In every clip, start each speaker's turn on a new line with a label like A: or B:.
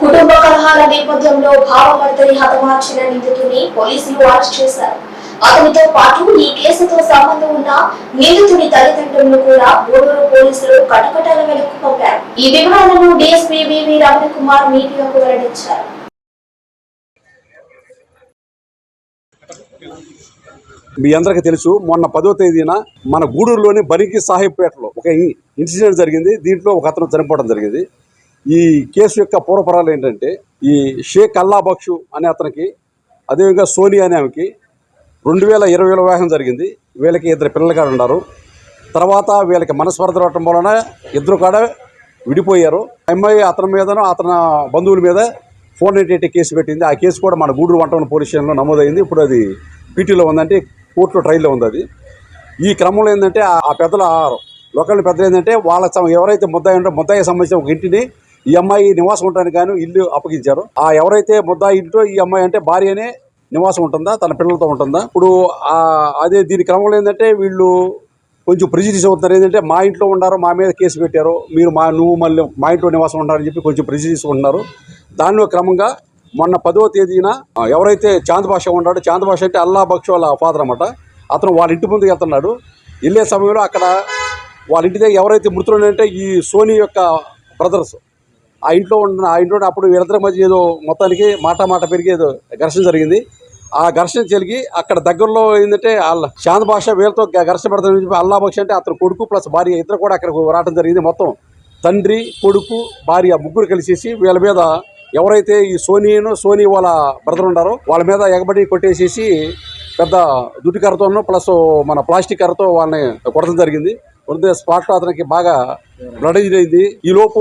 A: కుటుంబ కలహాల నేపథ్యంలో భావభర్తని హతమార్చిన నిందితుని పోలీసులు అరెస్ట్ చేశారు. అతనితో పాటు ఈ కేసుతో సంబంధం ఉన్న నిందితుడి తల్లిదండ్రులను కూడా గూడూరు పోలీసులు కటకటాల వెనక్కు పంపారు. ఈ వివరాలను డిఎస్పీ వివి రమణ కుమార్ మీడియాకు వెల్లడించారు.
B: మీ అందరికీ తెలుసు మొన్న పదో తేదీన మన గూడూరులోని బరికి సాహెబ్పేటలో ఒక ఇన్సిడెంట్ జరిగింది. దీంట్లో ఒక అతను చనిపోవడం జరిగింది. ఈ కేసు యొక్క పూర్వపరాలు ఏంటంటే ఈ షేక్ అల్లా బక్షు అనే అతనికి అదేవిధంగా సోనియా అనే ఆమెకి రెండు వేల ఇరవైలో వివాహం జరిగింది. వీళ్ళకి ఇద్దరు పిల్లలు కాడ ఉన్నారు. తర్వాత వీళ్ళకి మనస్పర్ధ రావటం వలన ఇద్దరు కాడ విడిపోయారు. అమ్మాయి అతని మీదను అతని బంధువుల మీద ఫోన్ ఎయిట్ కేసు పెట్టింది. ఆ కేసు కూడా మన గూడూరు వంటవన పోలీస్ స్టేషన్లో నమోదైంది. ఇప్పుడు అది పీటీలో ఉందంటే కోర్టులో ట్రైల్లో ఉంది అది. ఈ క్రమంలో ఏంటంటే ఆ పెద్దల లోకల్ పెద్దలు ఏంటంటే వాళ్ళ ఎవరైతే ముద్దాయి ఉంటారో ముద్దాయి సంబంధించిన ఒక ఇంటిని ఈ అమ్మాయి నివాసం ఉండడానికి గాను ఇల్లు అప్పగించారు. ఆ ఎవరైతే ముద్దాయి ఇంట్లో ఈ అమ్మాయి అంటే భార్యనే నివాసం ఉంటుందా? తన పిల్లలతో ఉంటుందా? ఇప్పుడు అదే దీని క్రమంలో ఏంటంటే వీళ్ళు కొంచెం ప్రిజిడిస్ అవుతున్నారు. ఏంటంటే మా ఇంట్లో ఉన్నారు మా మీద కేసు పెట్టారు. మీరు మా నువ్వు మళ్ళీ మా ఇంట్లో నివాసం ఉండాలని చెప్పి కొంచెం ప్రిజిడిస్ ఉంటున్నారు. దానిలో క్రమంగా మొన్న పదవ తేదీన ఎవరైతే చాంద్ భాష ఉన్నాడో చాంద్ భాష అంటే అల్లా బక్షు వాళ్ళ ఫాదర్ అనమాట అతను వాళ్ళ ఇంటి ముందుకు వెళ్తున్నాడు. వెళ్ళే సమయంలో అక్కడ వాళ్ళ ఇంటి దగ్గర ఎవరైతే మృతులు అంటే ఈ సోనీ యొక్క బ్రదర్స్. ఆ ఇంట్లో ఉన్న ఆ ఇంట్లో అప్పుడు వీళ్ళిద్దరి మధ్య ఏదో మొత్తానికి మాట మాట పెరిగి ఏదో ఘర్షణ జరిగింది. ఆ ఘర్షణ జరిగి అక్కడ దగ్గరలో ఏంటంటే వాళ్ళ శాంత భాష వీళ్ళతో ఘర్షణ పడుతుందని చెప్పి అల్లా బక్ష అంటే అతను కొడుకు ప్లస్ భార్య ఇద్దరు కూడా అక్కడికి రావడం జరిగింది మొత్తం. తండ్రి కొడుకు భార్య ముగ్గురు కలిసేసి వీళ్ళ మీద ఎవరైతే ఈ సోనీను సోనీ వాళ్ళ బ్రదర్ ఉన్నారో వాళ్ళ మీద ఎగబడి కొట్టేసేసి పెద్ద దుడ్డు కర్రతోనూ ప్లస్ మన ప్లాస్టిక్ కర్రతో వాళ్ళని కొడతం జరిగింది. కొడితే స్పాట్లో అతనికి బాగా బ్లడ్ అయింది ఈ లోపు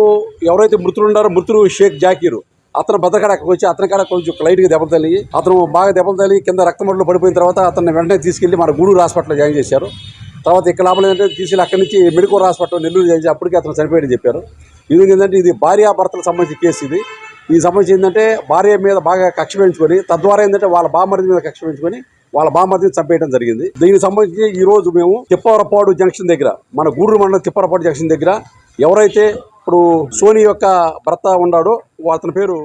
B: ఎవరైతే మృతులు ఉన్నారో మృతులు షేక్ జాకీర్. అతను బతకడ అక్కడికి వచ్చి అతని కాడ కొంచెం లైట్గా దెబ్బలు తల్లి అతను బాగా దెబ్బలు తగిలి కింద రక్తమడులు పడిపోయిన తర్వాత అతన్ని వెంటనే తీసుకెళ్ళి మన గూడూరు హాస్పిటల్లో జాయిన్ చేశారు. తర్వాత ఇక్కడ లాభం ఏంటంటే తీసుకెళ్ళి అక్కడి నుంచి మెడికల్ హాస్పిటల్ నెల్లూరు చేసి అప్పటికే అతను చనిపోయాడని చెప్పారు. ఇది ఏంటంటే ఇది భార్యాభర్తలకు సంబంధించిన కేసు ఇది. ఈ సంబంధించి ఏంటంటే భార్య మీద బాగా కక్ష పెంచుకొని తద్వారా ఏంటంటే వాళ్ళ బామ్మరిది మీద కక్ష పెంచుకొని వాళ్ళ బామర్దిని చంపేయడం జరిగింది. దీనికి సంబంధించి ఈ రోజు మేము తిప్పవరపాడు జంక్షన్ దగ్గర మన గూడూరు మండలం తిప్పవరపాడు జంక్షన్ దగ్గర ఎవరైతే ఇప్పుడు సోనీ యొక్క భర్త ఉన్నాడో అతని పేరు